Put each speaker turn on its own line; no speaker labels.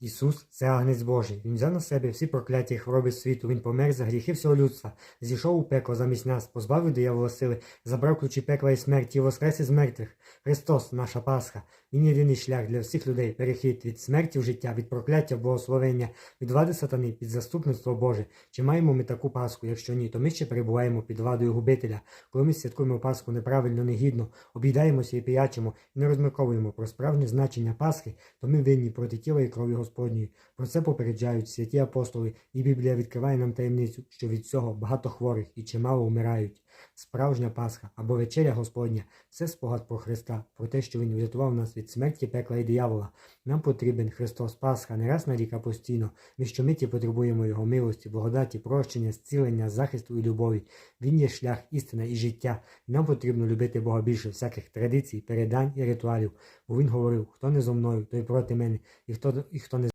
Ісус це агнець Божий. Він взяв на себе всі прокляття і хвороби світу. Він помер за гріхи всього людства, зійшов у пекло замість нас, позбавив диявола сили, забрав ключі пекла і смерті і воскрес із мертвих. Христос, наша Пасха. Він єдиний шлях для всіх людей, перехід від смерті в життя, від прокляття в благословення, від влади сатани, під заступництво Боже. Чи маємо ми таку Пасху? Якщо ні, то ми ще перебуваємо під владою губителя. Коли ми святкуємо Пасху неправильно, негідно, обійдаємося і піячимо, і не розмірковуємо про справжнє значення Пасхи, то ми винні проти тіла і крові Господньої. Про це попереджають святі апостоли, і Біблія відкриває нам таємницю, що від цього багато хворих і чимало вмирають. Справжня Пасха або вечеря Господня це спогад про Христа, про те, що Він врятував нас від смерті, пекла і диявола. Нам потрібен Христос Пасха не раз на рік, а постійно. Ми щомиті потребуємо Його милості, благодаті, прощення, зцілення, захисту і любові. Він є шлях, істина і життя. Нам потрібно любити Бога більше всяких традицій, передань і ритуалів. Бо він говорив: хто не зо мною, той проти мене, і хто, і хто